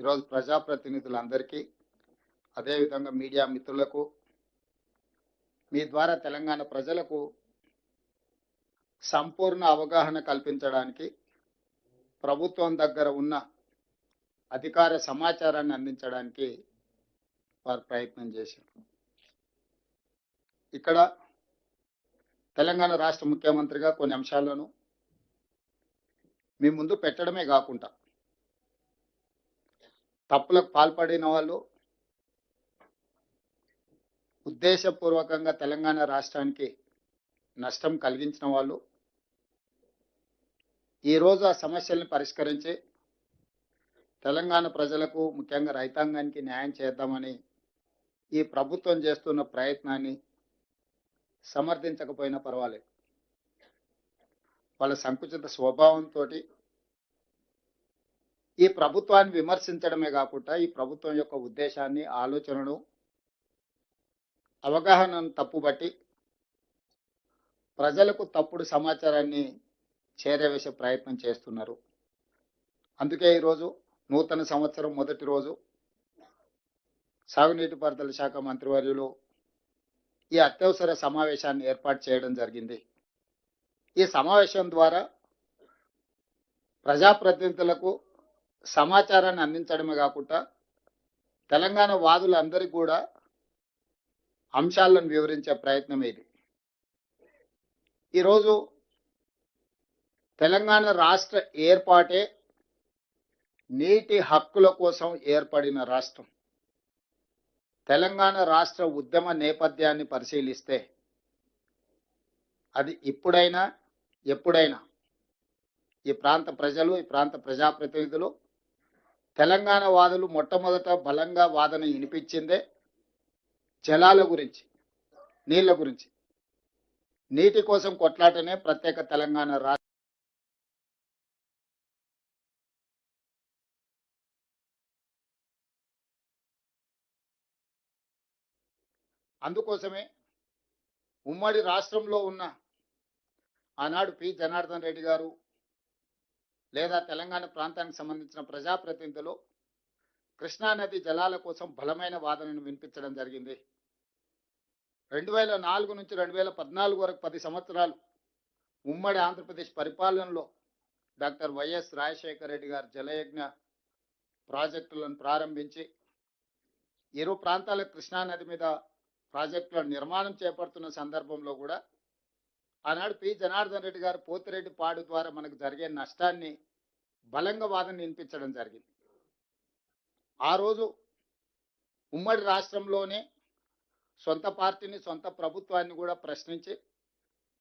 ఈరోజు ప్రజాప్రతినిధులందరికీ అదేవిధంగా మీడియా మిత్రులకు మీ ద్వారా తెలంగాణ ప్రజలకు సంపూర్ణ అవగాహన కల్పించడానికి ప్రభుత్వం దగ్గర ఉన్న అధికార సమాచారాన్ని అందించడానికి వారు ప్రయత్నం చేశారు. ఇక్కడ తెలంగాణ రాష్ట్ర ముఖ్యమంత్రిగా కొన్ని అంశాలను మీ ముందు పెట్టడమే కాకుండా తప్పులకు పాల్పడిన వాళ్ళు ఉద్దేశపూర్వకంగా తెలంగాణ రాష్ట్రానికి నష్టం కలిగించిన వాళ్ళు ఈరోజు ఆ సమస్యల్ని పరిష్కరించి తెలంగాణ ప్రజలకు ముఖ్యంగా రైతాంగానికి న్యాయం చేద్దామని ఈ ప్రభుత్వం చేస్తున్న ప్రయత్నాన్ని సమర్థించకపోయినా పర్వాలేదు. వాళ్ళ సంకుచిత స్వభావంతో ఈ ప్రభుత్వాన్ని విమర్శించడమే కాకుండా ఈ ప్రభుత్వం యొక్క ఉద్దేశాన్ని ఆలోచనను అవగాహనను తప్పుబట్టి ప్రజలకు తప్పుడు సమాచారాన్ని చేరవేసే ప్రయత్నం చేస్తున్నారు. అందుకే ఈరోజు నూతన సంవత్సరం మొదటి రోజు సాగునీటి పారుదల శాఖ మంత్రివర్యులు ఈ అత్యవసర సమావేశాన్ని ఏర్పాటు చేయడం జరిగింది. ఈ సమావేశం ద్వారా ప్రజాప్రతినిధులకు సమాచారాన్ని అందించడమే కాకుండా తెలంగాణ వాదులందరికీ కూడా అంశాలను వివరించే ప్రయత్నం ఇది. ఈరోజు తెలంగాణ రాష్ట్ర ఏర్పాటే నీటి హక్కుల కోసం ఏర్పడిన రాష్ట్రం. తెలంగాణ రాష్ట్ర ఉద్యమ నేపథ్యాన్ని పరిశీలిస్తే అది ఇప్పుడైనా ఎప్పుడైనా ఈ ప్రాంత ప్రజలు ఈ ప్రాంత ప్రజాప్రతినిధులు తెలంగాణ వాదులు మొట్టమొదట బలంగా వాదన వినిపించిందే జలాల గురించి నీళ్ళ గురించి. నీటి కోసం కొట్లాటనే ప్రత్యేక తెలంగాణ రాష్ట్ర అందుకోసమే ఉమ్మడి రాష్ట్రంలో ఉన్న ఆనాడు పి. జనార్దన్ రెడ్డి గారు లేదా తెలంగాణ ప్రాంతానికి సంబంధించిన ప్రజాప్రతినిధులు కృష్ణానది జలాల కోసం బలమైన వాదనను వినిపించడం జరిగింది. రెండు వేల నాలుగు నుంచి రెండు వేల పద్నాలుగు వరకు పది సంవత్సరాలు ఉమ్మడి ఆంధ్రప్రదేశ్ పరిపాలనలో డాక్టర్ వైఎస్ రాజశేఖర రెడ్డి గారు జలయజ్ఞ ప్రాజెక్టులను ప్రారంభించి ఇరు ప్రాంతాల కృష్ణానది మీద ప్రాజెక్టుల నిర్మాణం చేపడుతున్న సందర్భంలో కూడా ఆనాడు పి. జనార్దన్ రెడ్డి గారు పోతిరెడ్డి పాడు ద్వారా మనకు జరిగే నష్టాన్ని బలంగా వాదన వినిపించడం జరిగింది. ఆ రోజు ఉమ్మడి రాష్ట్రంలోనే సొంత పార్టీని సొంత ప్రభుత్వాన్ని కూడా ప్రశ్నించి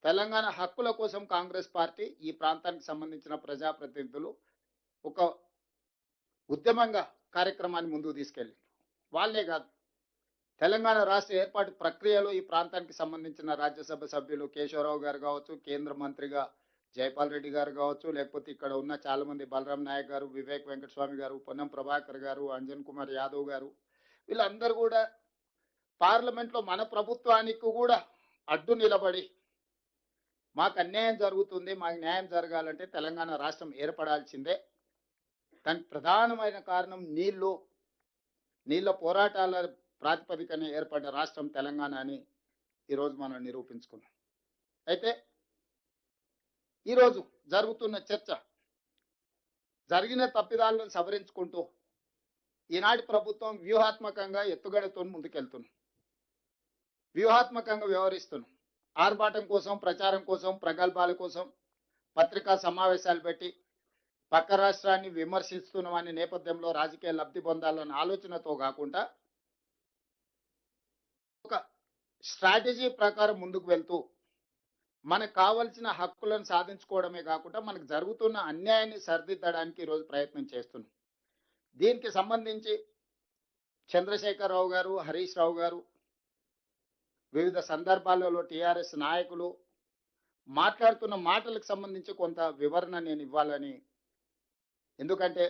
తెలంగాణ హక్కుల కోసం కాంగ్రెస్ పార్టీ ఈ ప్రాంతానికి సంబంధించిన ప్రజాప్రతినిధులు ఒక ఉద్యమంగా కార్యక్రమాన్ని ముందుకు తీసుకెళ్ళి వాళ్ళే కాదు తెలంగాణ రాష్ట్ర ఏర్పాటు ప్రక్రియలో ఈ ప్రాంతానికి సంబంధించిన రాజ్యసభ సభ్యులు కేశవరావు గారు కావచ్చు కేంద్ర మంత్రిగా జైపాల్ రెడ్డి గారు కావచ్చు లేకపోతే ఇక్కడ ఉన్న చాలా మంది బలరాం నాయక్ గారు వివేక్ వెంకటస్వామి గారు పొన్నం ప్రభాకర్ గారు అంజన్ కుమార్ యాదవ్ గారు వీళ్ళందరూ కూడా పార్లమెంట్లో మన ప్రభుత్వానికి కూడా అడ్డు నిలబడి మాకు అన్యాయం జరుగుతుంది మాకు న్యాయం జరగాలంటే తెలంగాణ రాష్ట్రం ఏర్పడాల్సిందే. దానికి ప్రధానమైన కారణం నీళ్ళు నీళ్ళ పోరాటాల ప్రాతిపదికన ఏర్పడిన రాష్ట్రం తెలంగాణ అని ఈరోజు మనం నిరూపించుకున్నాం. అయితే ఈరోజు జరుగుతున్న చర్చ జరిగిన తప్పిదాలను సవరించుకుంటూ ఈనాటి ప్రభుత్వం వ్యూహాత్మకంగా ఎత్తుగడతో ముందుకెళ్తున్నాం. వ్యూహాత్మకంగా వ్యవహరిస్తున్నాం. ఆర్భాటం కోసం ప్రచారం కోసం ప్రగల్భాల కోసం పత్రికా సమావేశాలు పెట్టి పక్క రాష్ట్రాన్ని విమర్శిస్తున్నామనే నేపథ్యంలో రాజకీయ లబ్ధి పొందాలన్న ఆలోచనతో కాకుండా ఒక స్ట్రాటజీ ప్రకారం ముందుకు వెళ్తూ మనకు కావలసిన హక్కులను సాధించుకోవడమే కాకుండా మనకు జరుగుతున్న అన్యాయాన్ని సరిదిద్దడానికి ఈరోజు ప్రయత్నం చేస్తున్నాం. దీనికి సంబంధించి చంద్రశేఖరరావు గారు హరీష్ రావు గారు వివిధ సందర్భాలలో టీఆర్ఎస్ నాయకులు మాట్లాడుతున్న మాటలకు సంబంధించి కొంత వివరణ నేను ఇవ్వాలని. ఎందుకంటే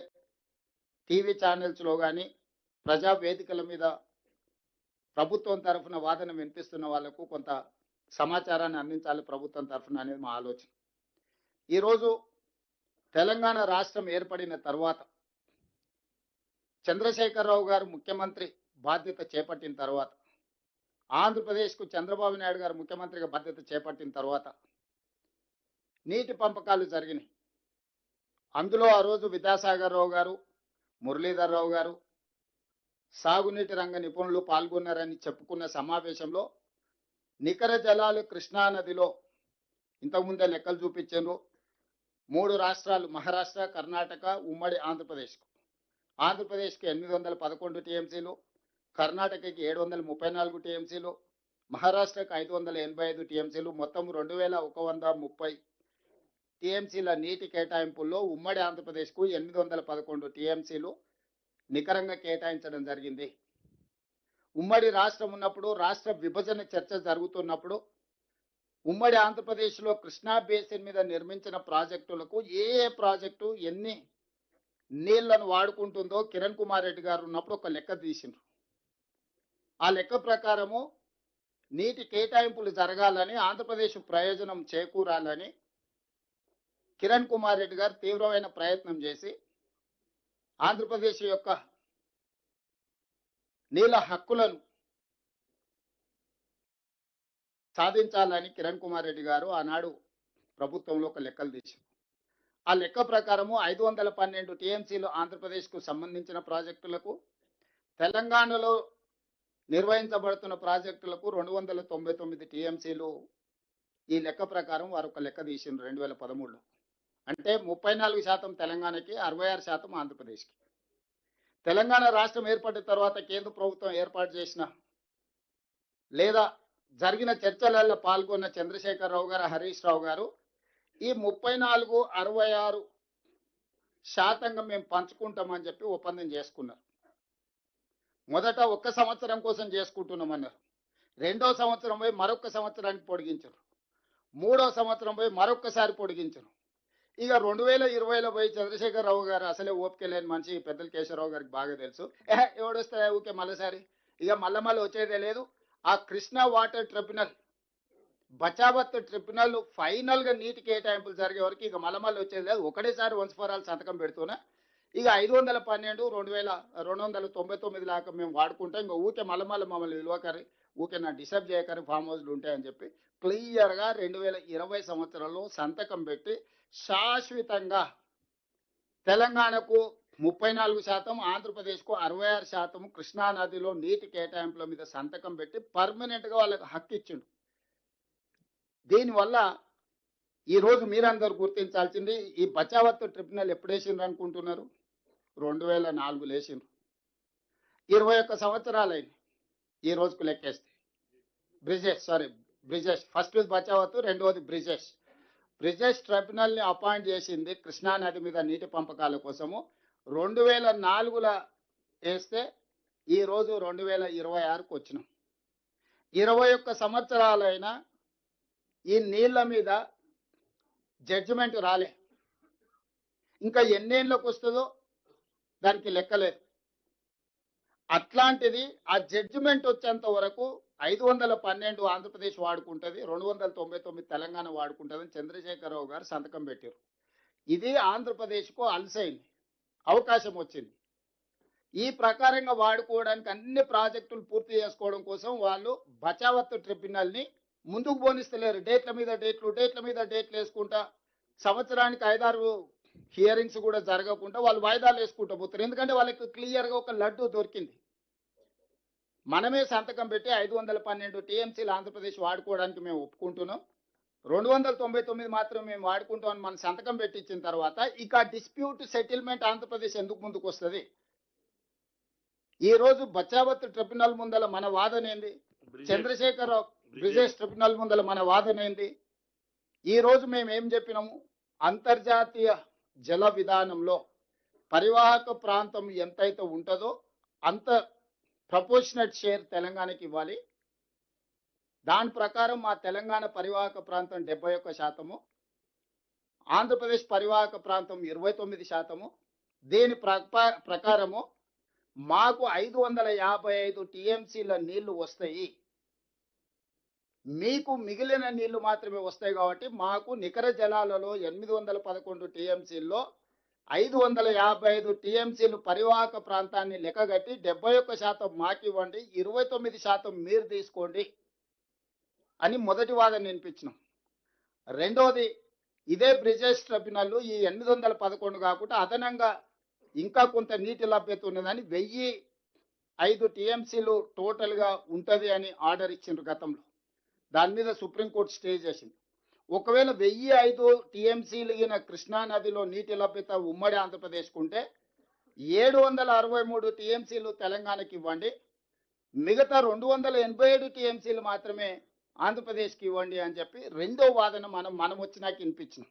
టీవీ ఛానల్స్లో కానీ ప్రజా వేదికల మీద ప్రభుత్వం తరఫున వాదన వినిపిస్తున్న వాళ్ళకు కొంత సమాచారాన్ని అందించాలి ప్రభుత్వం తరఫున అనేది మా ఆలోచన. ఈరోజు తెలంగాణ రాష్ట్రం ఏర్పడిన తర్వాత చంద్రశేఖరరావు గారు ముఖ్యమంత్రి బాధ్యత చేపట్టిన తర్వాత ఆంధ్రప్రదేశ్కు చంద్రబాబు నాయుడు గారు ముఖ్యమంత్రిగా బాధ్యత చేపట్టిన తర్వాత నీటి పంపకాలు జరిగినాయి. అందులో ఆ రోజు విద్యాసాగర్ రావు గారు మురళీధర్ రావు గారు సాగునీటి రంగ నిపుణులు పాల్గొన్నారని చెప్పుకున్న సమావేశంలో నికర జలాలు కృష్ణా నదిలో ఇంతకుముందే లెక్కలు చూపించారు. మూడు రాష్ట్రాలు మహారాష్ట్ర కర్ణాటక ఉమ్మడి ఆంధ్రప్రదేశ్కు. ఆంధ్రప్రదేశ్కి ఎనిమిది వందల పదకొండు టీఎంసీలు కర్ణాటకకి ఏడు వందల ముప్పై నాలుగు టీఎంసీలు మహారాష్ట్రకు ఐదు వందల ఎనభై ఐదు టీఎంసీలు మొత్తం రెండు వేల ఒక వంద ముప్పై టీఎంసీల నీటి కేటాయింపుల్లో ఉమ్మడి ఆంధ్రప్రదేశ్కు ఎనిమిది వందల పదకొండు టీఎంసీలు నికరంగా కేటాయించడం జరిగింది. ఉమ్మడి రాష్ట్రం ఉన్నప్పుడు రాష్ట్ర విభజన చర్చ జరుగుతున్నప్పుడు ఉమ్మడి ఆంధ్రప్రదేశ్లో కృష్ణా బేసిన్ మీద నిర్మించిన ప్రాజెక్టులకు ఏ ఏ ప్రాజెక్టు ఎన్ని నీళ్ళను వాడుకుంటుందో కిరణ్ కుమార్ రెడ్డి గారు ఉన్నప్పుడు ఒక లెక్క తీసిండ్రు. ఆ లెక్క ప్రకారము నీటి కేటాయింపులు జరగాలని ఆంధ్రప్రదేశ్ ప్రయోజనం చేకూరాలని కిరణ్ కుమార్ రెడ్డి గారు తీవ్రమైన ప్రయత్నం చేసి ఆంధ్రప్రదేశ్ యొక్క నీళ్ళ హక్కులను సాధించాలని కిరణ్ కుమార్ రెడ్డి గారు ఆనాడు ప్రభుత్వంలో ఒక లెక్కలు తీశారు. ఆ లెక్క ప్రకారము ఐదు వందల పన్నెండు టీఎంసీలు ఆంధ్రప్రదేశ్కు సంబంధించిన ప్రాజెక్టులకు తెలంగాణలో నిర్వహించబడుతున్న ప్రాజెక్టులకు రెండు వందల తొంభై తొమ్మిది టీఎంసీలు ఈ లెక్క ప్రకారం వారు ఒక లెక్క తీసిండ్రు రెండు వేల పదమూడులో. అంటే ముప్పై నాలుగు శాతం తెలంగాణకి అరవై ఆరు శాతం ఆంధ్రప్రదేశ్కి. తెలంగాణ రాష్ట్రం ఏర్పడిన తర్వాత కేంద్ర ప్రభుత్వం ఏర్పాటు చేసిన లేదా జరిగిన చర్చలలో పాల్గొన్న చంద్రశేఖరరావు గారు హరీష్ రావు గారు ఈ ముప్పై నాలుగు అరవై ఆరు శాతంగా మేము పంచుకుంటామని చెప్పి ఒప్పందం చేసుకున్నారు. మొదట ఒక్క సంవత్సరం కోసం చేసుకుంటున్నామన్నారు రెండో సంవత్సరం పోయి మరొక సంవత్సరానికి పొడిగించారు. మూడో సంవత్సరం పోయి మరొక్కసారి పొడిగించారు. ఇక రెండు వేల ఇరవైలో పోయి చంద్రశేఖరరావు గారు అసలే ఓపిక లేని మనిషి పెద్దల కేశవరావు గారికి బాగా తెలుసు. ఏ ఎవడొస్తాయా ఊకే మళ్ళీసారి? ఇక మళ్ళీ మళ్ళీ వచ్చేదే లేదు. ఆ Krishna water tribunal Bachawat tribunal ఫైనల్గా నీటి కేటాయింపులు జరిగే వరకు ఇక మలమల్లి వచ్చేది లేదు. ఒకటేసారి వన్స్ ఫర్ ఆల్ సంతకం పెడుతున్నా ఇక ఐదు వందల పన్నెండు రెండు వేల రెండు వందల తొంభై తొమ్మిది దాకా మేము వాడుకుంటాం. ఇంకా ఊకే మళ్ళీ మమ్మల్ని విలువకరి ఊకే నా డిస్టర్బ్ చేయకరి ఫామ్ హౌస్లు ఉంటాయని చెప్పి క్లియర్గా రెండు వేల ఇరవై సంవత్సరంలో సంతకం పెట్టి శాశ్వతంగా తెలంగాణకు ముప్పై నాలుగు శాతం ఆంధ్రప్రదేశ్కు అరవై ఆరు శాతం కృష్ణా నదిలో నీటి కేటాయింపుల మీద సంతకం పెట్టి పర్మనెంట్గా వాళ్ళకి హక్కు ఇచ్చిండు. దీనివల్ల ఈరోజు మీరందరూ గుర్తించాల్సింది ఈ బచావత్ ట్రిబ్యునల్ ఎప్పుడు వేసిండ్రు అనుకుంటున్నారు? రెండు వేల నాలుగులో వేసిండ్రు. ఇరవై ఒక్క సంవత్సరాలైంది ఈ రోజుకు లెక్కేస్తే. బ్రిజేష్ సారీ బ్రిజేష్ ఫస్ట్ బచావత్ రెండవది బ్రిజేష్. బ్రిజేష్ ట్రిబ్యునల్ని అపాయింట్ చేసింది కృష్ణా నది మీద నీటి పంపకాల కోసము. రెండు వేల నాలుగులో వేస్తే ఈరోజు రెండు వేల ఇరవై ఆరుకు వచ్చినాం. ఇరవై ఒక్క సంవత్సరాలైనా ఈ నీళ్ళ మీద జడ్జిమెంట్ రాలే. ఇంకా ఎన్నేళ్ళకు వస్తుందో దానికి లెక్కలేదు అట్లాంటిది ఆ జడ్జిమెంట్ వచ్చేంత వరకు ఐదు వందల పన్నెండు ఆంధ్రప్రదేశ్ వాడుకుంటుంది రెండు వందల తొంభై తొమ్మిది తెలంగాణ వాడుకుంటుందని చంద్రశేఖరరావు గారు సంతకం పెట్టారు ఇది ఆంధ్రప్రదేశ్కు అలసైంది అవకాశం వచ్చింది. ఈ ప్రకారంగా వాడుకోవడానికి అన్ని ప్రాజెక్టులు పూర్తి చేసుకోవడం కోసం వాళ్ళు బచావత్ ట్రిబ్యునల్ని ముందుకు పోనిస్తలేరు. డేట్ల మీద డేట్లు డేట్ల మీద డేట్లు వేసుకుంటా సంవత్సరానికి ఐదారు హియరింగ్స్ కూడా జరగకుండా వాళ్ళు వాయిదాలు వేసుకుంటూ పోతారు ఎందుకంటే వాళ్ళకి క్లియర్గా ఒక లడ్డు దొరికింది. మనమే సంతకం పెట్టి ఐదు వందల పన్నెండు టీఎంసీలు ఆంధ్రప్రదేశ్ వాడుకోవడానికి మేము ఒప్పుకుంటున్నాం. రెండు వందల తొంభై తొమ్మిది మాత్రం మేము వాడుకుంటామని మన సంతకం పెట్టించిన తర్వాత ఇక డిస్ప్యూట్ సెటిల్మెంట్ ఆంధ్రప్రదేశ్ ఎందుకు ముందుకు వస్తుంది? ఈ రోజు బచావత్ ట్రిబ్యునల్ ముందల మన వాదన ఏంది? చంద్రశేఖరరావు బ్రిజేష్ ట్రిబ్యునల్ ముందల మన వాదన ఏంది? ఈ రోజు మేము ఏం చెప్పినాము? అంతర్జాతీయ జల విధానంలో పరివాహక ప్రాంతం ఎంతైతే ఉంటుందో అంత ప్రపోర్షనట్ షేర్ తెలంగాణకి ఇవ్వాలి. దాని ప్రకారం మా తెలంగాణ పరివాహక ప్రాంతం డెబ్బై ఒక్క శాతము ఆంధ్రప్రదేశ్ పరివాహక ప్రాంతం ఇరవై తొమ్మిది శాతము. దీని ప్రప- ప్రకారము మాకు ఐదు వందల యాభై ఐదు టీఎంసీల నీళ్ళు వస్తాయి. మీకు మిగిలిన నీళ్ళు మాత్రమే వస్తాయి కాబట్టి మాకు నికర జలాలలో ఎనిమిది వందల పదకొండు టీఎంసీల్లో ఐదు వందల యాభై ఐదు టీఎంసీలు పరివాహక ప్రాంతాన్ని లెక్కగట్టి డెబ్బై ఒక్క శాతం మాకివ్వండి ఇరవై తొమ్మిది శాతం మీరు తీసుకోండి అని మొదటి వాదన వినిపించినాం. రెండోది ఇదే బ్రిజేష్ ట్రిబ్యునల్ ఈ ఎనిమిది వందల పదకొండు కాకుండా అదనంగా ఇంకా కొంత నీటి లభ్యత ఉన్నదని వెయ్యి ఐదు టీఎంసీలు టోటల్గా ఉంటుంది అని ఆర్డర్ ఇచ్చిండ్రు గతంలో. దాని మీద సుప్రీంకోర్టు స్టే చేసింది. ఒకవేళ వెయ్యి ఐదు టీఎంసీలు ఈయన కృష్ణా నదిలో నీటి లభ్యత ఉమ్మడి ఆంధ్రప్రదేశ్కు ఉంటే ఏడు వందల అరవై మూడు టీఎంసీలు తెలంగాణకి ఇవ్వండి. మిగతా రెండు వందల ఎనభై ఏడు టీఎంసీలు మాత్రమే ఆంధ్రప్రదేశ్కి ఇవ్వండి అని చెప్పి రెండో వాదన మనం మనం వచ్చినాక వినిపించినాం.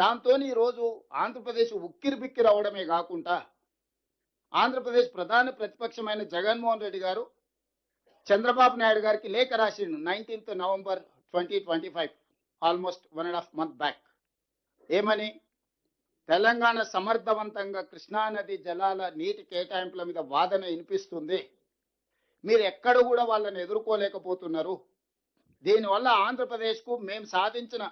దాంతో ఈరోజు ఆంధ్రప్రదేశ్ ఉక్కిరి బిక్కిరి అవడమే కాకుండా ఆంధ్రప్రదేశ్ ప్రధాన ప్రతిపక్షమైన జగన్మోహన్ రెడ్డి గారు చంద్రబాబు నాయుడు గారికి లేఖ రాసిండు nineteenth November twenty twenty five. Almost one and half month back. ఏమని? తెలంగాణ సమర్థవంతంగా కృష్ణానది జలాల నీటి కేటాయింపుల మీద వాదన వినిపిస్తుంది. మీరు ఎక్కడ కూడా వాళ్ళని ఎదుర్కోలేకపోతున్నారు. దీనివల్ల ఆంధ్రప్రదేశ్కు మేము సాధించిన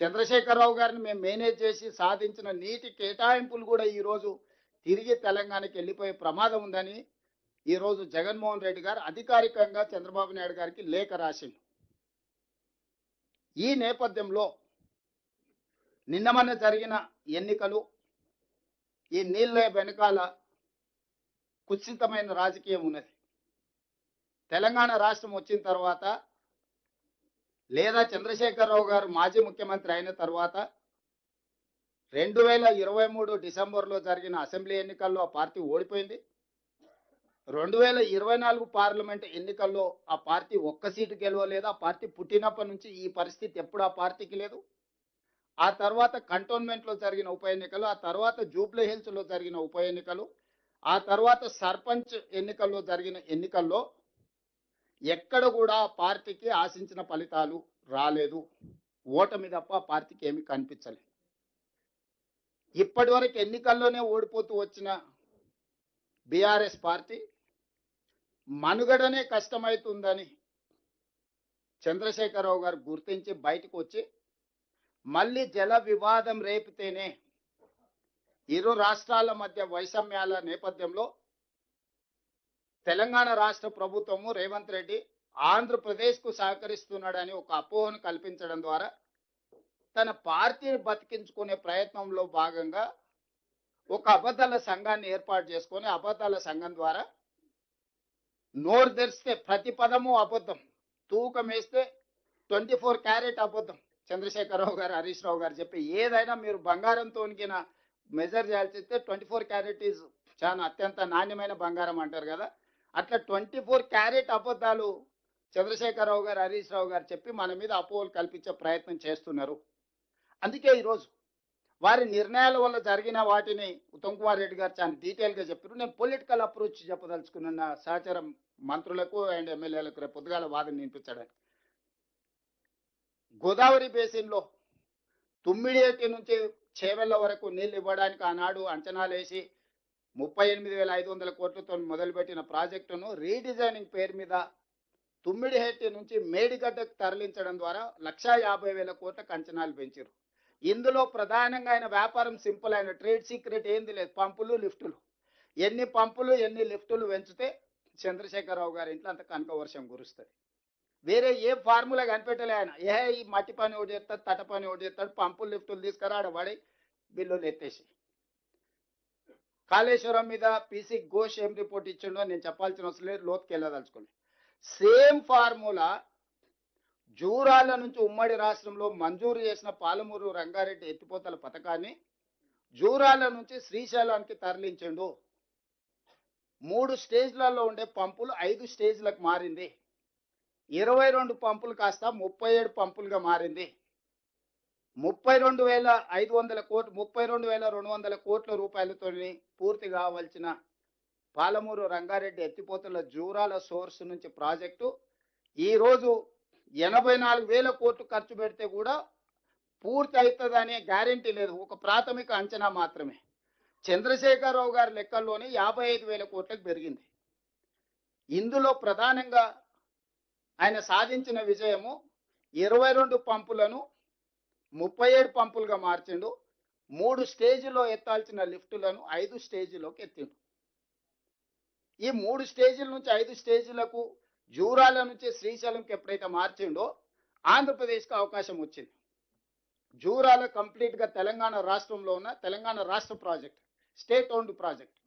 చంద్రశేఖరరావు గారిని మేము మేనేజ్ చేసి సాధించిన నీటి కేటాయింపులు కూడా ఈరోజు తిరిగి తెలంగాణకి వెళ్ళిపోయే ప్రమాదం ఉందని ఈరోజు జగన్మోహన్ రెడ్డి గారు అధికారికంగా చంద్రబాబు నాయుడు గారికి లేఖ రాసిండు. ఈ నేపథ్యంలో నిన్నమన్న జరిగిన ఎన్నికలు ఈ నీళ్ళ వెనకాల కుత్సితమైన రాజకీయం ఉన్నది. తెలంగాణ రాష్ట్రం వచ్చిన తర్వాత లేదా చంద్రశేఖరరావు గారు మాజీ ముఖ్యమంత్రి అయిన తర్వాత రెండు వేల ఇరవై మూడు డిసెంబర్లో జరిగిన అసెంబ్లీ ఎన్నికల్లో ఆ పార్టీ ఓడిపోయింది. రెండు వేల ఇరవై నాలుగు పార్లమెంట్ ఎన్నికల్లో ఆ పార్టీ ఒక్క సీటు గెలవలేదు? ఆ పార్టీ పుట్టినప్పటి నుంచి ఈ పరిస్థితి ఎప్పుడు ఆ పార్టీకి లేదు. ఆ తర్వాత కంటోన్మెంట్లో జరిగిన ఉప ఎన్నికలు ఆ తర్వాత జూబ్లీ హిల్స్లో జరిగిన ఉప ఎన్నికలు ఆ తర్వాత సర్పంచ్ ఎన్నికల్లో జరిగిన ఎన్నికల్లో ఎక్కడ కూడా పార్టీకి ఆశించిన ఫలితాలు రాలేదు. ఓటమి తప్ప పార్టీకి ఏమి కనిపించలేదు. ఇప్పటి వరకు ఎన్నికల్లోనే ఓడిపోతూ వచ్చిన బీఆర్ఎస్ పార్టీ మనుగడనే కష్టమవుతుందని చంద్రశేఖరరావు గారు గుర్తించి బయటకు వచ్చి మళ్ళీ జల వివాదం రేపితేనే ఇరు రాష్ట్రాల మధ్య వైషమ్యాల నేపథ్యంలో తెలంగాణ రాష్ట్ర ప్రభుత్వము రేవంత్ రెడ్డి ఆంధ్రప్రదేశ్కు సహకరిస్తున్నాడని ఒక అపోహను కల్పించడం ద్వారా తన పార్టీని బతికించుకునే ప్రయత్నంలో భాగంగా ఒక అబద్ధాల సంఘాన్ని ఏర్పాటు చేసుకొని అబద్ధాల సంఘం ద్వారా నోరు తెరిస్తే ప్రతి పదము అబద్ధం. తూకం వేస్తే ట్వంటీ ఫోర్ క్యారెట్ అబద్ధం. చంద్రశేఖరరావు గారు హరీష్ రావు గారు చెప్పి ఏదైనా మీరు బంగారంతో మెజర్ చేయాల్సిస్తే ట్వంటీ ఫోర్ క్యారెట్ ఈజ్ చాలా అత్యంత నాణ్యమైన బంగారం అంటారు కదా. అట్లా ట్వంటీ ఫోర్ క్యారెట్ అబద్ధాలు చంద్రశేఖరరావు గారు హరీష్ రావు గారు చెప్పి మన మీద అపోహలు కల్పించే ప్రయత్నం చేస్తున్నారు. అందుకే ఈరోజు వారి నిర్ణయాల వల్ల జరిగిన వాటిని ఉత్తమ్ కుమార్ రెడ్డి గారు చాలా డీటెయిల్గా చెప్పారు. నేను పొలిటికల్ అప్రోచ్ చెప్పదలుచుకున్న నా సహచరం మంత్రులకు అండ్ ఎమ్మెల్యేలకు రేపు పొద్దుగాల వాదన వినిపించడానికి గోదావరి బేసిన్లో తుమ్మిడియేటి నుంచి చేవెళ్ళ వరకు నీళ్ళు ఇవ్వడానికి ఆనాడు అంచనాలు వేసి ముప్పై ఎనిమిది వేల ఐదు వందల కోట్లతో మొదలుపెట్టిన ప్రాజెక్టును రీడిజైనింగ్ పేరు మీద తుమ్మిడిహెట్టి నుంచి మేడిగడ్డకు తరలించడం ద్వారా లక్షా యాభై వేల కోట్లకు అంచనాలు పెంచారు. ఇందులో ప్రధానంగా ఆయన వ్యాపారం సింపుల్ అయిన ట్రేడ్ సీక్రెట్ ఏంది లేదు. పంపులు లిఫ్టులు. ఎన్ని పంపులు ఎన్ని లిఫ్టులు పెంచితే చంద్రశేఖరరావు గారి ఇంట్లో అంత కనక వర్షం కురుస్తుంది. వేరే ఏ ఫార్ములా కనిపెట్టలే ఆయన. ఏ ఈ మట్టి పని ఒకటి చేస్తాడు తట పని ఒకటి చేస్తాడు పంపులు లిఫ్టులు తీసుకురా ఆడ పడి బిల్లులు ఎత్తేసి. కాళేశ్వరం మీద పీసీ ఘోష్ ఏం రిపోర్ట్ ఇచ్చిండో నేను చెప్పాల్సిన అవసరం లేదు లోతుకి వెళ్ళదలుచుకోండి సేమ్ ఫార్ములా జూరాల నుంచి ఉమ్మడి రాష్ట్రంలో మంజూరు చేసిన పాలమూరు రంగారెడ్డి ఎత్తిపోతల పథకాన్ని జూరాల నుంచి శ్రీశైలానికి తరలించండు. మూడు స్టేజ్లలో ఉండే పంపులు ఐదు స్టేజ్లకు మారింది. ఇరవై రెండు పంపులు కాస్త ముప్పై ఏడు పంపులుగా మారింది. ముప్పై రెండు వేల ఐదు వందల కోట్లు ముప్పై రెండు వేల రెండు వందల కోట్ల రూపాయలతో పూర్తి కావాల్సిన పాలమూరు రంగారెడ్డి ఎత్తిపోతల జూరాల సోర్స్ నుంచి ప్రాజెక్టు ఈరోజు ఎనభై నాలుగు వేల కోట్లు ఖర్చు పెడితే కూడా పూర్తి అవుతుందనే గ్యారెంటీ లేదు. ఒక ప్రాథమిక అంచనా మాత్రమే. చంద్రశేఖరరావు గారి లెక్కల్లోనే యాభై ఐదు వేల కోట్లకు పెరిగింది. ఇందులో ప్రధానంగా ఆయన సాధించిన విజయము ఇరవై రెండు పంపులను ముప్పై ఏడు పంపులుగా మార్చిండు. మూడు స్టేజీలో ఎత్తాల్సిన లిఫ్టులను ఐదు స్టేజీలోకి ఎత్తిండు. ఈ మూడు స్టేజీల నుంచి ఐదు స్టేజీలకు జూరాల నుంచి శ్రీశైలంకి ఎప్పుడైతే మార్చిండో ఆంధ్రప్రదేశ్కి అవకాశం వచ్చింది. జూరాల కంప్లీట్గా తెలంగాణ రాష్ట్రంలో ఉన్న తెలంగాణ రాష్ట్ర project state owned project.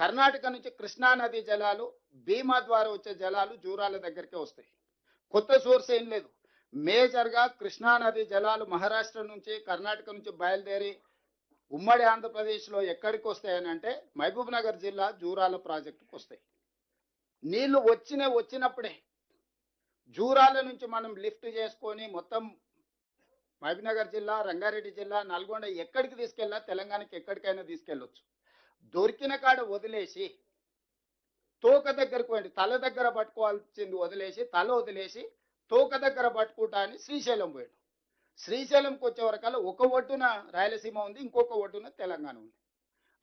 Karnataka నుంచి కృష్ణా నది జలాలు భీమా ద్వారా వచ్చే జలాలు జూరాల దగ్గరికే వస్తాయి. కొత్త సోర్స్ ఏం లేదు. మేజర్గా కృష్ణానది జలాలు మహారాష్ట్ర నుంచి కర్ణాటక నుంచి బయలుదేరి ఉమ్మడి ఆంధ్రప్రదేశ్లో ఎక్కడికి వస్తాయని అంటే మహబూబ్ నగర్ జిల్లా జూరాల ప్రాజెక్టుకు వస్తాయి. నీళ్ళు వచ్చిన వచ్చినప్పుడే జూరాల నుంచి మనం లిఫ్ట్ చేసుకొని మొత్తం మహబీనగర్ జిల్లా రంగారెడ్డి జిల్లా నల్గొండ ఎక్కడికి తీసుకెళ్ళా తెలంగాణకి ఎక్కడికైనా తీసుకెళ్ళొచ్చు. దొరికిన కాడ వదిలేసి తోక దగ్గరకు పోయింది తల దగ్గర పట్టుకోవాల్సింది వదిలేసి తల వదిలేసి తోక దగ్గర పట్టుకుంటా అని శ్రీశైలం పోయాడు. శ్రీశైలంకి వచ్చే వరకల్లా ఒక ఒడ్డున రాయలసీమ ఉంది ఇంకొక ఒడ్డున తెలంగాణ ఉంది.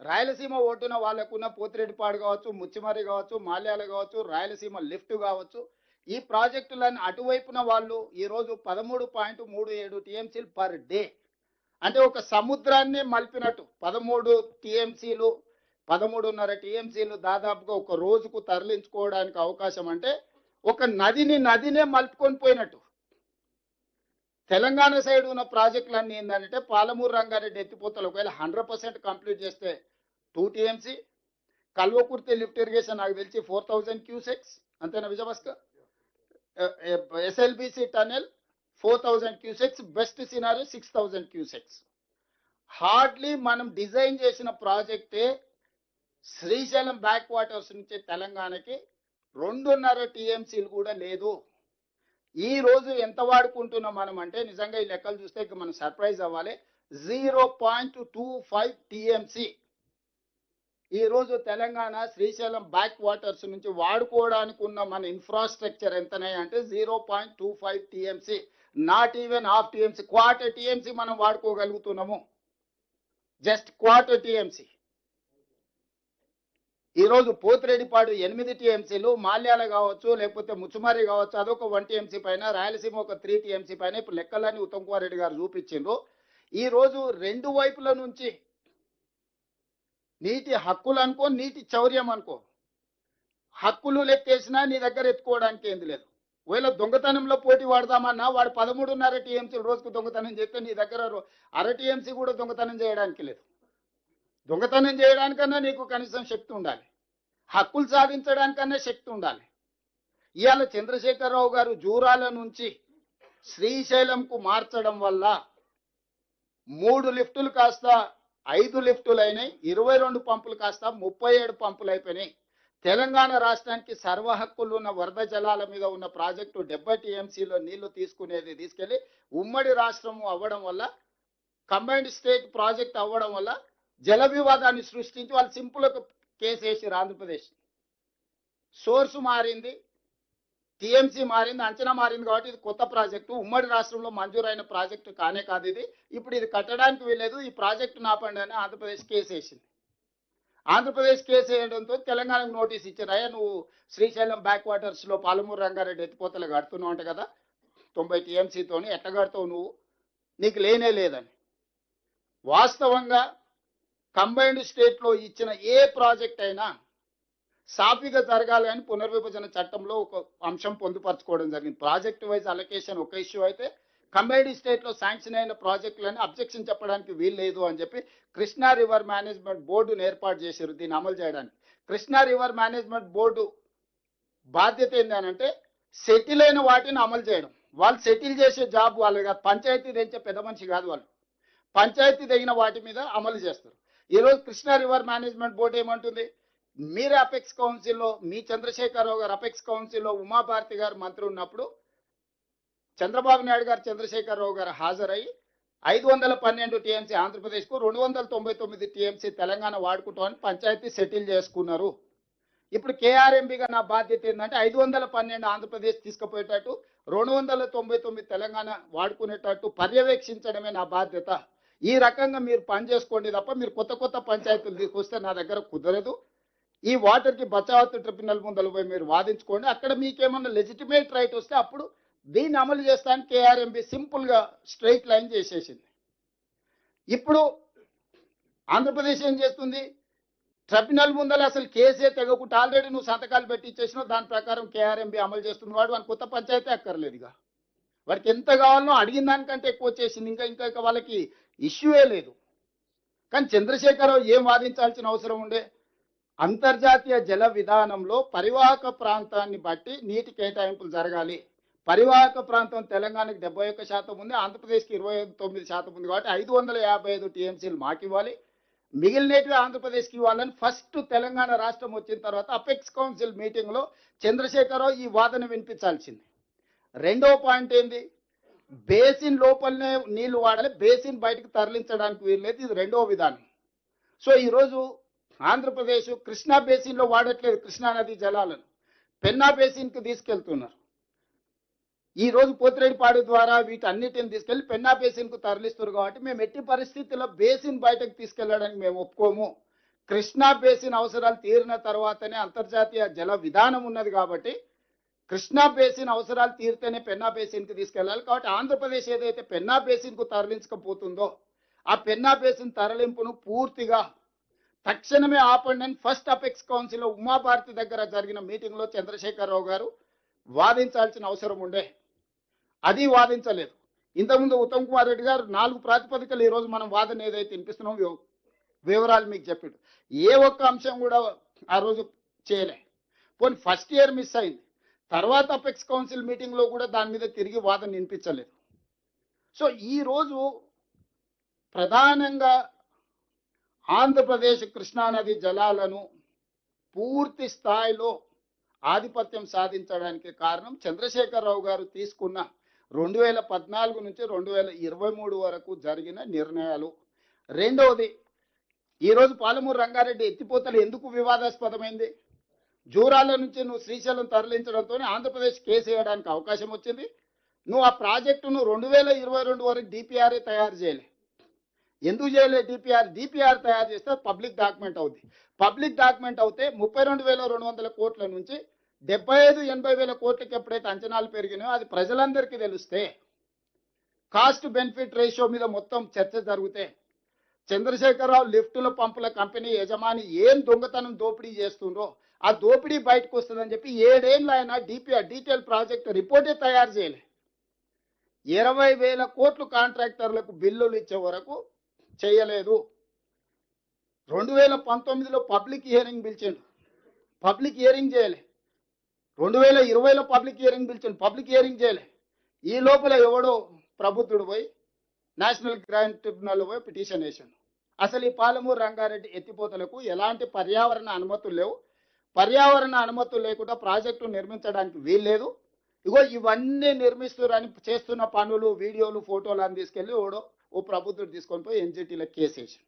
రాయలసీమ ఒడ్డున వాళ్ళకున్న పోతిరెడ్డిపాడు కావచ్చు ముచ్చిమరి కావచ్చు మాల్యాల కావచ్చు రాయలసీమ లిఫ్ట్ కావచ్చు. ఈ ప్రాజెక్టులను అటువైపున వాళ్ళు ఈరోజు పదమూడు పాయింట్ మూడు ఏడు టీఎంసీలు పర్ డే. అంటే ఒక సముద్రాన్ని మలిపినట్టు పదమూడు టీఎంసీలు పదమూడున్నర టీఎంసీలు దాదాపుగా ఒక రోజుకు తరలించుకోవడానికి అవకాశం అంటే ఒక నదిని నదినే మలుపుకొని పోయినట్టు. తెలంగాణ సైడ్ ఉన్న ప్రాజెక్టులన్నీ ఏంటంటే పాలమూరు రంగారెడ్డి ఎత్తిపోతలు ఒకవేళ హండ్రెడ్ పర్సెంట్ కంప్లీట్ చేస్తే two TMC Kalwakurthy lift irrigation నాకు తెలిసి ఫోర్ థౌజండ్ క్యూసెక్స్ అంతేనా Vijayabhaskar SLBC tunnel four thousand cusecs best scenario six thousand cusecs hardly మనం డిజైన్ చేసిన ప్రాజెక్టే శ్రీశైలం బ్యాక్ వాటర్స్ నుంచి తెలంగాణకి రెండున్నర టీఎంసీలు కూడా లేదు. ఈ రోజు ఎంత వాడుకుంటున్నాం మనం అంటే నిజంగా ఈ లెక్కలు చూస్తే ఇక మనం సర్ప్రైజ్ అవ్వాలి. Zero point two five TMC ఈరోజు తెలంగాణ శ్రీశైలం బ్యాక్ వాటర్స్ నుంచి వాడుకోవడానికి ఉన్న మన ఇన్ఫ్రాస్ట్రక్చర్ ఎంతనే అంటే zero point two five TMC not even half TMC quarter TMC మనం వాడుకోగలుగుతున్నాము. Just quarter TMC. ఈరోజు పోతిరెడ్డిపాడు ఎనిమిది టీఎంసీలు మాల్యాల కావచ్చు లేకపోతే ముచ్చుమారి కావచ్చు అదొక వన్ టీఎంసీ పైన రాయలసీమ ఒక త్రీ టీఎంసీ పైన ఇప్పుడు లెక్కలన్నీ ఉత్తమ్ కుమార్ రెడ్డి గారు చూపించిండ్రు. ఈరోజు రెండు వైపుల నుంచి నీటి హక్కులు అనుకో నీటి చౌర్యం అనుకో హక్కులు లెక్కేసినా నీ దగ్గర ఎత్తుకోవడానికి ఏంది లేదు. ఒకవేళ దొంగతనంలో పోటీ వాడదామన్నా వాడు పదమూడున్నర టీఎంసీ రోజుకు దొంగతనం చేస్తే నీ దగ్గర అర టీఎంసీ కూడా దొంగతనం చేయడానికి లేదు. దొంగతనం చేయడానికన్నా నీకు కనీసం శక్తి ఉండాలి. హక్కులు సాధించడానికన్నా శక్తి ఉండాలి. ఇవాళ చంద్రశేఖరరావు గారు జూరాల నుంచి శ్రీశైలంకు మార్చడం వల్ల మూడు లిఫ్టులు కాస్త ఐదు లిఫ్టులు అయినాయి ఇరవై రెండు పంపులు కాస్త ముప్పై ఏడు పంపులు అయిపోయినాయి. తెలంగాణ రాష్ట్రానికి సర్వ హక్కులు ఉన్న వరద జలాల మీద ఉన్న ప్రాజెక్టు డెబ్బై టీఎంసీలో నీళ్ళు తీసుకునేది తీసుకెళ్ళి ఉమ్మడి రాష్ట్రము అవ్వడం వల్ల కంబైన్డ్ స్టేట్ ప్రాజెక్ట్ అవ్వడం వల్ల జల వివాదాన్ని సృష్టించి వాళ్ళు సింపుల్ ఒక కేసు వేసారు ఆంధ్రప్రదేశ్. సోర్స్ మారింది టీఎంసీ మారింది అంచనా మారింది కాబట్టి ఇది కొత్త ప్రాజెక్టు. ఉమ్మడి రాష్ట్రంలో మంజూరైన ప్రాజెక్టు కానే కాదు ఇది. ఇప్పుడు ఇది కట్టడానికి వీలేదు ఈ ప్రాజెక్టు నాపండి అని ఆంధ్రప్రదేశ్ కేసు వేసింది ఆంధ్రప్రదేశ్ కేసు వేయడంతో తెలంగాణకు నోటీస్ ఇచ్చారు. అయ్యా నువ్వు శ్రీశైలం బ్యాక్ వాటర్స్లో పాలమూరు రంగారెడ్డి ఎత్తిపోతలు కడుతున్నావు అంట కదా. తొంభై టీఎంసీతోని ఎట్లా కడతావు నువ్వు? నీకు లేనే లేదని. వాస్తవంగా కంబైన్డ్ స్టేట్లో ఇచ్చిన ఏ ప్రాజెక్ట్ అయినా సాఫీగా జరగాలి అని పునర్విభజన చట్టంలో ఒక అంశం పొందుపరచుకోవడం జరిగింది. ప్రాజెక్ట్ వైజ్ అలొకేషన్ ఒక ఇష్యూ అయితే కంబైన్డ్ స్టేట్లో శాంక్షన్ అయిన ప్రాజెక్టులని అబ్జెక్షన్ చెప్పడానికి వీలు లేదు అని చెప్పి కృష్ణా రివర్ మేనేజ్మెంట్ బోర్డును ఏర్పాటు చేశారు దీన్ని అమలు చేయడానికి. కృష్ణా రివర్ మేనేజ్మెంట్ బోర్డు బాధ్యత ఏంటంటే సెటిల్ అయిన వాటిని అమలు చేయడం. వాళ్ళు సెటిల్ చేసే జాబ్ వాళ్ళు కాదు పంచాయతీ తెచ్చే పెద్ద మనిషి కాదు వాళ్ళు. పంచాయతీ తగిన వాటి మీద అమలు చేస్తారు. ఈరోజు కృష్ణా రివర్ మేనేజ్మెంట్ బోర్డు ఏమంటుంది? మీరు అపెక్స్ కౌన్సిల్లో మీ చంద్రశేఖరరావు గారు అపెక్స్ కౌన్సిల్లో ఉమాభారతి గారు మంత్రి ఉన్నప్పుడు చంద్రబాబు నాయుడు గారు చంద్రశేఖరరావు గారు హాజరై ఐదు వందల పన్నెండు టీఎంసీ ఆంధ్రప్రదేశ్కు రెండు వందల తొంభై తొమ్మిది టీఎంసీ తెలంగాణ వాడుకుంటామని పంచాయతీ సెటిల్ చేసుకున్నారు. ఇప్పుడు కేఆర్ఎంబిగా నా బాధ్యత ఏంటంటే ఐదు వందల పన్నెండు ఆంధ్రప్రదేశ్ తీసుకుపోయేటట్టు రెండు వందల తొంభై తొమ్మిది తెలంగాణ వాడుకునేటట్టు పర్యవేక్షించడమే నా బాధ్యత. ఈ రకంగా మీరు పని చేసుకోండి తప్ప మీరు కొత్త కొత్త పంచాయతీలు తీసుకొస్తే నా దగ్గర కుదరదు. ఈ వాటర్కి బచావత్ ట్రిబ్యునల్ ముందర పోయి మీరు వాదించుకోండి. అక్కడ మీకేమన్నా లెజిటిమేట్ రైట్ వస్తే అప్పుడు దీన్ని అమలు చేస్తానికి కేఆర్ఎంబి సింపుల్గా స్ట్రైట్ లైన్ చేసేసింది. ఇప్పుడు ఆంధ్రప్రదేశ్ ఏం చేస్తుంది? ట్రిబ్యునల్ ముందర అసలు కేసే తెగకుండా ఆల్రెడీ నువ్వు సంతకాలు పెట్టి ఇచ్చేసిన దాని ప్రకారం కేఆర్ఎంబి అమలు చేస్తుంది. వాడు వాని కొత్త పంచాయతీ అక్కర్లేదుగా ఇక. వాడికి ఎంత కావాలనో అడిగిన దానికంటే ఎక్కువ వచ్చేసింది. ఇంకా ఇంకా ఇంకా వాళ్ళకి ఇష్యూయే లేదు. కానీ చంద్రశేఖరరావు ఏం వాదించాల్సిన అవసరం ఉండే? అంతర్జాతీయ జల విధానంలో పరివాహక ప్రాంతాన్ని బట్టి నీటి కేటాయింపులు జరగాలి. పరివాహక ప్రాంతం తెలంగాణకి డెబ్బై ఒక్క శాతం ఉంది ఆంధ్రప్రదేశ్కి ఇరవై తొమ్మిది శాతం ఉంది కాబట్టి ఐదు వందల యాభై ఐదు టీఎంసీలు మాకు ఇవ్వాలి. మిగిలినవి ఆంధ్రప్రదేశ్కి ఇవ్వాలని ఫస్ట్ తెలంగాణ రాష్ట్రం వచ్చిన తర్వాత అపెక్స్ కౌన్సిల్ మీటింగ్లో చంద్రశేఖరరావు ఈ వాదన వినిపించాల్సింది. రెండో పాయింట్ ఏంది? బేసిన్ లోపలనే నీళ్ళు వాడాలి బేసిన్ బయటకు తరలించడానికి వీల్లేదు ఇది రెండో విధానం. సో ఈరోజు ఆంధ్రప్రదేశ్ కృష్ణా బేసిన్లో వాడట్లేదు కృష్ణా నది జలాలను. పెన్నా బేసిన్కి తీసుకెళ్తున్నారు. ఈ రోజు పోతిరెడ్డిపాడు ద్వారా వీటన్నిటిని తీసుకెళ్ళి పెన్నా బేసిన్కు తరలిస్తారు కాబట్టి మేము ఎట్టి పరిస్థితుల్లో బేసిన్ బయటకు తీసుకెళ్ళడానికి మేము ఒప్పుకోము. కృష్ణా బేసిన్ అవసరాలు తీరిన తర్వాతనే అంతర్జాతీయ జల విధానం ఉన్నది కాబట్టి కృష్ణా బేసిన్ అవసరాలు తీరితేనే పెన్నా బేసిన్కి తీసుకెళ్ళాలి కాబట్టి ఆంధ్రప్రదేశ్ ఏదైతే పెన్నా బేసిన్కు తరలించకపోతుందో ఆ పెన్నా బేసిన్ తరలింపును పూర్తిగా తక్షణమే ఆపండి అని ఫస్ట్ అపెక్స్ కౌన్సిల్ ఉమాభారతి దగ్గర జరిగిన మీటింగ్లో చంద్రశేఖరరావు గారు వాదించాల్సిన అవసరం ఉండే. అది వాదించలేదు. ఇంతకుముందు ఉత్తమ్ కుమార్ రెడ్డి గారు నాలుగు ప్రాతిపదికలు ఈరోజు మనం వాదన ఏదైతే వినిపిస్తున్నాం వివరాలు మీకు చెప్పాడు. ఏ ఒక్క అంశం కూడా ఆ రోజు చేయలే. పోనీ ఫస్ట్ ఇయర్ మిస్ అయింది. తర్వాత అపెక్స్ కౌన్సిల్ మీటింగ్లో కూడా దాని మీద తిరిగి వాదన వినిపించలేదు. సో ఈరోజు ప్రధానంగా ఆంధ్రప్రదేశ్ కృష్ణానది జలాలను పూర్తి స్థాయిలో ఆధిపత్యం సాధించడానికి కారణం చంద్రశేఖరరావు గారు తీసుకున్న రెండు వేల పద్నాలుగు నుంచి రెండు వేల ఇరవై మూడు వరకు జరిగిన నిర్ణయాలు. రెండవది ఈరోజు పాలమూరు రంగారెడ్డి ఎత్తిపోతలు ఎందుకు వివాదాస్పదమైంది? జూరాల నుంచి నువ్వు శ్రీశైలం తరలించడంతో ఆంధ్రప్రదేశ్ కేసు వేయడానికి అవకాశం వచ్చింది. నువ్వు ఆ ప్రాజెక్టును రెండు వేల ఇరవై రెండు వరకు డిపిఆర్ఏ తయారు చేయలే. ఎందుకు చేయలేదు? డిపిఆర్ డిపిఆర్ తయారు చేస్తే పబ్లిక్ డాక్యుమెంట్ అవుతుంది పబ్లిక్ డాక్యుమెంట్ అవుతే ముప్పై రెండు వేల రెండు వందల కోట్ల నుంచి డెబ్బై ఐదు ఎనభై వేల కోట్లకి ఎప్పుడైతే అంచనాలు పెరిగినాయో అది ప్రజలందరికీ తెలిస్తే కాస్ట్ బెనిఫిట్ రేషియో మీద మొత్తం చర్చ జరిగితే చంద్రశేఖరరావు లిఫ్టుల పంపుల కంపెనీ యజమాని ఏం దొంగతనం దోపిడీ చేస్తుండ్రో ఆ దోపిడీ బయటకు వస్తుందని చెప్పి ఏడేళ్ళు ఆయన డిపిఆర్ డీటెయిల్ ప్రాజెక్ట్ రిపోర్టే తయారు చేయలే. ఇరవై వేల కోట్లు కాంట్రాక్టర్లకు బిల్లులు ఇచ్చే వరకు చేయలేదు. రెండు వేల పంతొమ్మిదిలో పబ్లిక్ హియరింగ్ పిలిచిండు. పబ్లిక్ హియరింగ్ చేయలే. రెండు వేల ఇరవైలో పబ్లిక్ హియరింగ్ పిలిచిండు. పబ్లిక్ హియరింగ్ చేయలే. ఈ లోపల ఎవడో ప్రభుత్వుడు పోయి నేషనల్ గ్రాండ్ ట్రిబ్యునల్ పోయి పిటిషన్ వేసిండు. అసలు ఈ పాలమూరు రంగారెడ్డి ఎత్తిపోతలకు ఎలాంటి పర్యావరణ అనుమతులు లేవు. పర్యావరణ అనుమతులు లేకుండా ప్రాజెక్టు నిర్మించడానికి వీల్లేదు. ఇగో ఇవన్నీ నిర్మిస్తున్నారని చేస్తున్న పనులు వీడియోలు ఫోటోలు అని తీసుకెళ్ళి ఓడో ఓ ప్రభుత్వం తీసుకొని పోయి ఎన్జిటీలో కేసు వేసిండు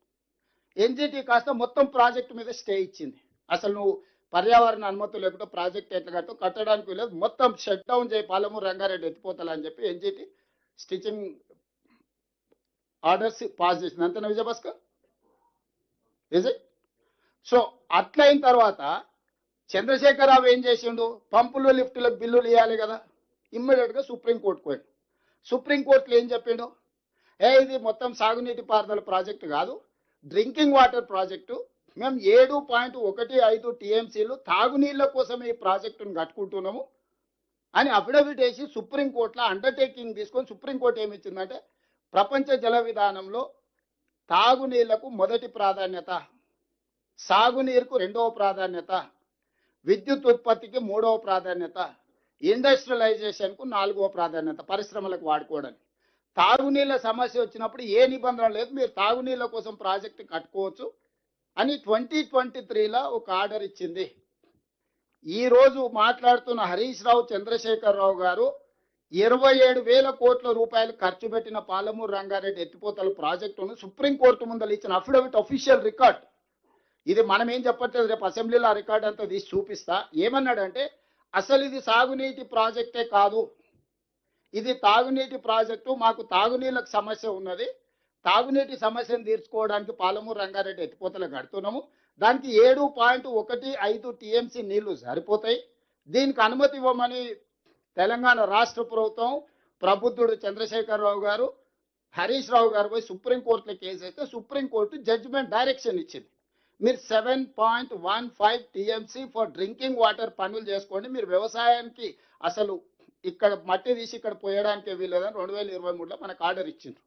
ఎన్జిటీ కాస్త మొత్తం ప్రాజెక్టు మీద స్టే ఇచ్చింది. అసలు నువ్వు పర్యావరణ అనుమతులు లేకుండా ప్రాజెక్ట్ ఎట్లా కట్టు కట్టడానికి లేదు మొత్తం షట్ డౌన్ చేయి పాలమూరు రంగారెడ్డి ఎత్తిపోతాలని అని చెప్పి ఎన్జిటి స్టిచింగ్ ఆర్డర్స్ పాస్ చేసింది. అంతేనా విజయభాస్కర్ ఇజ్ ఇట్ సో అట్లయిన తర్వాత చంద్రశేఖరరావు ఏం చేసిండు? పంపులు లిఫ్టులకు బిల్లులు ఇవ్వాలి కదా. ఇమ్మీడియట్గా సుప్రీంకోర్టుకు పోయిండు. సుప్రీంకోర్టులో ఏం చెప్పిండు? ఏ ఇది మొత్తం సాగునీటి పారుదల ప్రాజెక్టు కాదు. Drinking water project. మేము ఏడు పాయింట్ ఒకటి ఐదు టీఎంసీలు తాగునీళ్ళ కోసం ఈ ప్రాజెక్టును కట్టుకుంటున్నాము అని అఫిడవిట్ వేసి సుప్రీంకోర్టులో అండర్టేకింగ్ తీసుకొని సుప్రీంకోర్టు ఏమి ఇచ్చిందంటే ప్రపంచ జల విధానంలో తాగునీళ్ళకు మొదటి ప్రాధాన్యత సాగునీరుకు రెండవ ప్రాధాన్యత విద్యుత్ ఉత్పత్తికి మూడవ ప్రాధాన్యత ఇండస్ట్రియలైజేషన్కు నాలుగవ ప్రాధాన్యత పరిశ్రమలకు వాడుకోవడానికి. తాగునీళ్ళ సమస్య వచ్చినప్పుడు ఏ నిబంధన లేదు మీరు తాగునీళ్ళ కోసం ప్రాజెక్టు కట్టుకోవచ్చు అని ట్వంటీ ట్వంటీ త్రీలో ఒక ఆర్డర్ ఇచ్చింది. ఈరోజు మాట్లాడుతున్న హరీష్ రావు చంద్రశేఖరరావు గారు ఇరవై ఏడు వేల కోట్ల రూపాయలు ఖర్చు పెట్టిన పాలమూరు రంగారెడ్డి ఎత్తిపోతల ప్రాజెక్టును సుప్రీంకోర్టు ముందర ఇచ్చిన అఫిడవిట్ అఫీషియల్ రికార్డ్ ఇది మనం ఏం చెప్పట్లేదు రేపు అసెంబ్లీలో ఆ రికార్డ్ అంతా తీసి చూపిస్తా. ఏమన్నాడంటే అసలు ఇది సాగునీటి ప్రాజెక్టే కాదు ఇది తాగునీటి ప్రాజెక్టు మాకు తాగునీళ్ళకు సమస్య ఉన్నది. తాగునీటి సమస్యను తీర్చుకోవడానికి పాలమూరు రంగారెడ్డి ఎత్తిపోతలు కడుతున్నాము. దానికి ఏడు పాయింట్ ఒకటి ఐదు టీఎంసీ నీళ్ళు సరిపోతాయి. దీనికి అనుమతి ఇవ్వమని తెలంగాణ రాష్ట్ర ప్రభుత్వం ప్రబుద్ధుడు చంద్రశేఖరరావు గారు హరీష్ రావు గారు పోయి సుప్రీంకోర్టులో కేసు అయితే సుప్రీంకోర్టు జడ్జిమెంట్ డైరెక్షన్ ఇచ్చింది. మీరు seven point one five TMC for drinking water పనులు చేసుకోండి. మీరు వ్యవసాయానికి అసలు ఇక్కడ మట్టి తీసి ఇక్కడ పోయడానికి వీలేదని రెండు వేల ఇరవై మూడులో మనకు ఆర్డర్ ఇచ్చిండ్రు.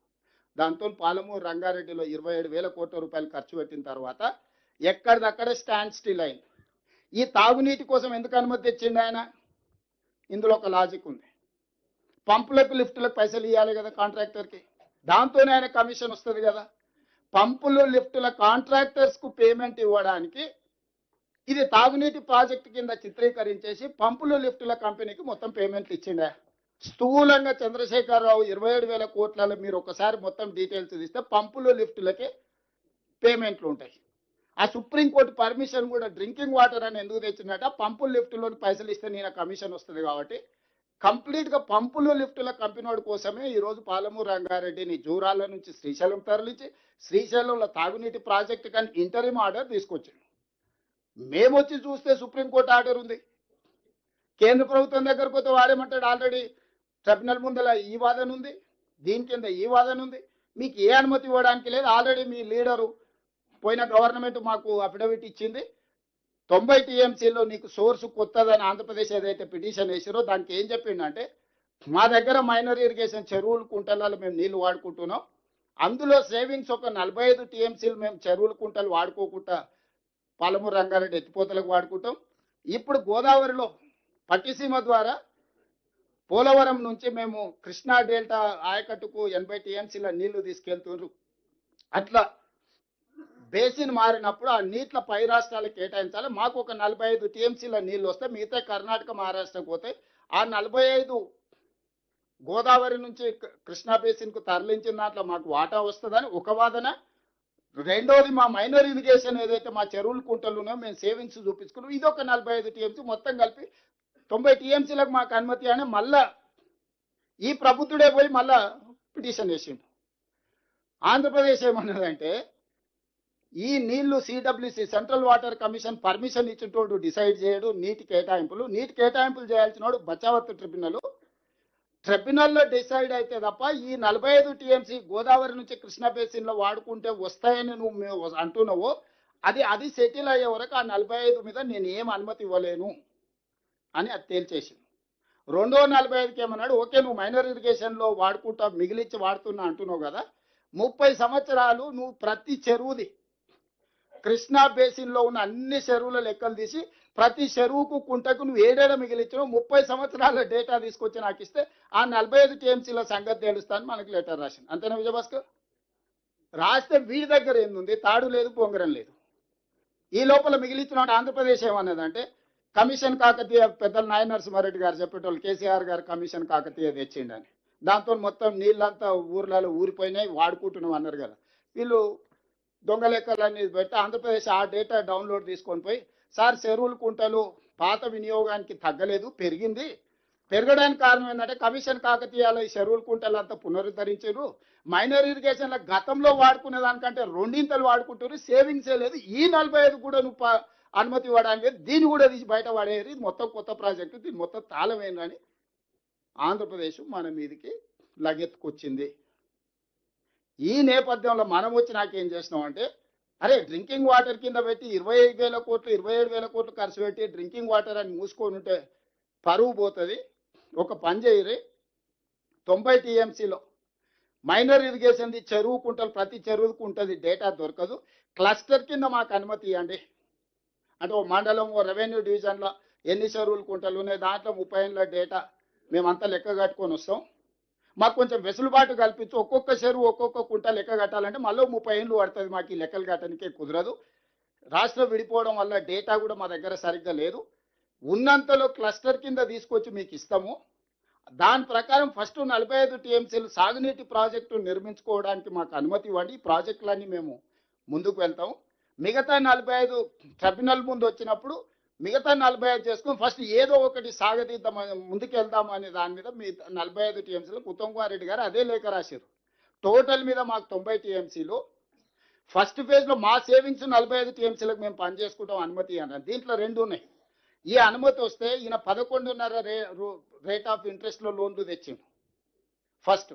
దాంతో పాలమూరు రంగారెడ్డిలో ఇరవై ఏడు వేల కోట్ల రూపాయలు ఖర్చు పెట్టిన తర్వాత ఎక్కడిదక్కడే స్టాండ్ స్టిల్ అయింది. ఈ తాగునీటి కోసం ఎందుకు అనుమతి తెచ్చిండు ఆయన? ఇందులో ఒక లాజిక్ ఉంది. పంపులకు లిఫ్టులకు పైసలు ఇవ్వాలి కదా కాంట్రాక్టర్కి. దాంతోనే ఆయన కమిషన్ వస్తుంది కదా. పంపులు లిఫ్టుల కాంట్రాక్టర్స్కు పేమెంట్ ఇవ్వడానికి ఇది తాగునీటి ప్రాజెక్టు కింద చిత్రీకరించేసి పంపులు లిఫ్టుల కంపెనీకి మొత్తం పేమెంట్లు ఇచ్చిండే. స్థూలంగా చంద్రశేఖరరావు ఇరవై ఏడు వేల కోట్లలో మీరు ఒకసారి మొత్తం డీటెయిల్స్ తీస్తే పంపులు లిఫ్టులకి పేమెంట్లు ఉంటాయి. ఆ సుప్రీంకోర్టు పర్మిషన్ కూడా డ్రింకింగ్ వాటర్ అని ఎందుకు తెచ్చిందట? పంపులు లిఫ్టులోని పైసలు ఇస్తే నేను కమిషన్ వస్తుంది కాబట్టి. కంప్లీట్గా పంపులు లిఫ్టుల కంపెనీ కోసమే ఈరోజు పాలమూరు రంగారెడ్డిని జూరాల నుంచి శ్రీశైలం తరలించి శ్రీశైలంలో తాగునీటి ప్రాజెక్టు కానీ ఇంటరిమ్ ఆర్డర్ తీసుకొచ్చింది మేము వచ్చి చూస్తే సుప్రీంకోర్టు ఆర్డర్ ఉంది. కేంద్ర ప్రభుత్వం దగ్గరకు పోతే వాడేమంటాడు? ఆల్రెడీ ట్రిబ్యునల్ ముందల ఈ వాదన ఉంది దీని కింద ఈ వాదన ఉంది. మీకు ఏ అనుమతి ఇవ్వడానికి లేదు. ఆల్రెడీ మీ లీడరు పోయిన గవర్నమెంట్ మాకు అఫిడవిట్ ఇచ్చింది. తొంభై టీఎంసీలో నీకు సోర్స్ కొత్తదని ఆంధ్రప్రదేశ్ ఏదైతే పిటిషన్ వేసారో దానికి ఏం చెప్పిండంటే మా దగ్గర మైనర్ ఇరిగేషన్ చెరువులు కుంటలలో మేము నీళ్ళు వాడుకుంటున్నాం. అందులో సేవింగ్స్ ఒక నలభై ఐదు టీఎంసీలు మేము చెరువులు కుంటలు వాడుకోకుండా పాలమూరు రంగారెడ్డి ఎత్తిపోతలకు వాడుకుంటాం. ఇప్పుడు గోదావరిలో పట్టిసీమ ద్వారా పోలవరం నుంచి మేము కృష్ణా డెల్టా ఆయకట్టుకు ఎనభై టీఎంసీల నీళ్ళు తీసుకెళ్తున్నారు అట్లా బేసిన్ మారినప్పుడు ఆ నీట్ల పై రాష్ట్రాలకు కేటాయించాలి. మాకు ఒక నలభై ఐదు టీఎంసీల నీళ్ళు వస్తే మిగతా కర్ణాటక మహారాష్ట్రకు పోతాయి. ఆ నలభై ఐదు గోదావరి నుంచి కృష్ణా బేసిన్కు తరలించిన దాంట్లో మాకు వాటా వస్తుందని ఒక వాదన. రెండోది మా మైనర్ ఇరిగేషన్ ఏదైతే మా చెరువులు కుంటలు ఉన్నాయో మేము సేవింగ్స్ చూపించుకున్నాం. ఇది ఒక నలభై ఐదు టీఎంసీ మొత్తం కలిపి తొంభై టీఎంసీలకు మాకు అనుమతి అని మళ్ళా ఈ ప్రభుత్వుడే పోయి మళ్ళా పిటిషన్ వేసిండు. ఆంధ్రప్రదేశ్ ఏమన్నదంటే ఈ నీళ్ళు CWC central water commission permission ఇచ్చేటోడు decide చేయడు నీటి కేటాయింపులు. నీటి కేటాయింపులు చేయాల్సినోడు బచావత్ ట్రిబ్యునల్. ట్రిబ్యునల్లో డిసైడ్ అయితే తప్ప ఈ నలభై ఐదు టీఎంసీ గోదావరి నుంచి కృష్ణా బేసిన్లో వాడుకుంటే వస్తాయని నువ్వు మేము అంటున్నావు. అది అది సెటిల్ అయ్యే వరకు ఆ నలభై ఐదు మీద నేను ఏం అనుమతి ఇవ్వలేను అని అది తేల్చేసింది. రెండో నలభై ఐదుకి ఏమన్నాడు? ఓకే నువ్వు మైనర్ ఇరిగేషన్లో వాడుకుంటా మిగిలిచ్చి వాడుతున్నా అంటున్నావు కదా. ముప్పై సంవత్సరాలు నువ్వు ప్రతి చెరువుది కృష్ణా బేసిన్లో ఉన్న అన్ని చెరువుల లెక్కలు తీసి ప్రతి చెరువుకు కుంటకు నువ్వు ఏడేడ మిగిలిచ్చినావు ముప్పై సంవత్సరాల డేటా తీసుకొచ్చి నాకు ఇస్తే ఆ నలభై ఐదు టీఎంసీల సంగతి తెలుస్తాను మనకి లెటర్ రాసింది. అంతేనా విజయభాస్కర్ రాస్తే వీడి దగ్గర ఏంది తాడు లేదు పొంగరం లేదు. ఈ లోపల మిగిలిచ్చిన ఆంధ్రప్రదేశ్ ఏమన్నదంటే కమిషన్ కాకతీయ పెద్దల నాయ నరసింహారెడ్డి గారు చెప్పేటోళ్ళు కేసీఆర్ గారు కమిషన్ కాకతీయ తెచ్చిండని. దాంతో మొత్తం నీళ్ళంతా ఊర్లలో ఊరిపోయినాయి వాడుకుంటున్నాం అన్నారు కదా. వీళ్ళు దొంగ లెక్కలన్నీ పెట్టి ఆంధ్రప్రదేశ్ ఆ డేటా డౌన్లోడ్ తీసుకొని పోయి సార్ చెరువులు కుంటలు పాత వినియోగానికి తగ్గలేదు పెరిగింది. పెరగడానికి కారణం ఏంటంటే కమిషన్ కాకతీయాల ఈ చెరువులు కుంటలు అంతా పునరుద్ధరించారు. మైనర్ ఇరిగేషన్ల గతంలో వాడుకునే దానికంటే రెండింతలు వాడుకుంటారు. సేవింగ్సే లేదు ఈ నలభై ఐదు కూడా నువ్వు ప- అనుమతి ఇవ్వడానికి దీన్ని కూడా తీసి బయట పడేది ఇది మొత్తం కొత్త ప్రాజెక్టు. దీని మొత్తం తాళం ఆంధ్రప్రదేశ్ మన మీదకి లగెత్తుకొచ్చింది. ఈ నేపథ్యంలో మనం వచ్చి నాకేం చేసినామంటే అంటే అరే డ్రింకింగ్ వాటర్ కింద పెట్టి ఇరవై ఐదు వేల కోట్లు ఇరవై ఏడు వేల కోట్లు ఖర్చు పెట్టి డ్రింకింగ్ వాటర్ అని మూసుకొని ఉంటే పరువు పోతుంది. ఒక పని చేయరి. తొంభై టీఎంసీలో మైనర్ ఇరిగేషన్ది చెరువు కుంటలు ప్రతి చెరువుకు ఉంటుంది డేటా దొరకదు. క్లస్టర్ కింద మాకు అనుమతి ఇవ్వండి. అంటే ఓ మండలం ఓ రెవెన్యూ డివిజన్లో ఎన్ని చెరువులు కుంటలు ఉన్నాయి దాంట్లో ముప్పై ఏళ్ళ డేటా మేమంతా లెక్క కట్టుకొని వస్తాం. మాకు కొంచెం వెసులుబాటు కల్పించి ఒక్కొక్క చెరువు ఒక్కొక్క కుంట లెక్క కట్టాలంటే మళ్ళీ ముప్పై ఏళ్ళు పడుతుంది మాకు ఈ లెక్కలు కట్టడానికే కుదరదు. రాష్ట్రం విడిపోవడం వల్ల డేటా కూడా మా దగ్గర సరిగ్గా లేదు. ఉన్నంతలో క్లస్టర్ కింద తీసుకొచ్చి మీకు ఇస్తాము. దాని ప్రకారం ఫస్ట్ నలభై ఐదు టీఎంసీలు సాగునీటి ప్రాజెక్టు నిర్మించుకోవడానికి మాకు అనుమతి ఇవ్వండి. ఈ ప్రాజెక్టులన్నీ మేము ముందుకు వెళ్తాము. మిగతా నలభై ఐదు ట్రిబ్యునల్ ముందు వచ్చినప్పుడు మిగతా నలభై ఐదు చేసుకుని ఫస్ట్ ఏదో ఒకటి సాగతీద్దాం ముందుకు అనే దాని మీద మీ నలభై ఐదు టీఎంసీలు ఉత్తమ్ కుమార్ రెడ్డి గారు అదే లేఖ రాశారు. టోటల్ మీద మాకు తొంభై టీఎంసీలు. ఫస్ట్ ఫేజ్లో మా సేవింగ్స్ నలభై ఐదు టీఎంసీలకు మేము పనిచేసుకుంటాం అనుమతి అన్నారు. దీంట్లో రెండు ఉన్నాయి. ఈ అనుమతి వస్తే ఈయన పదకొండున్నర రే రేట్ ఆఫ్ ఇంట్రెస్ట్లో లోన్లు తెచ్చిండు. ఫస్ట్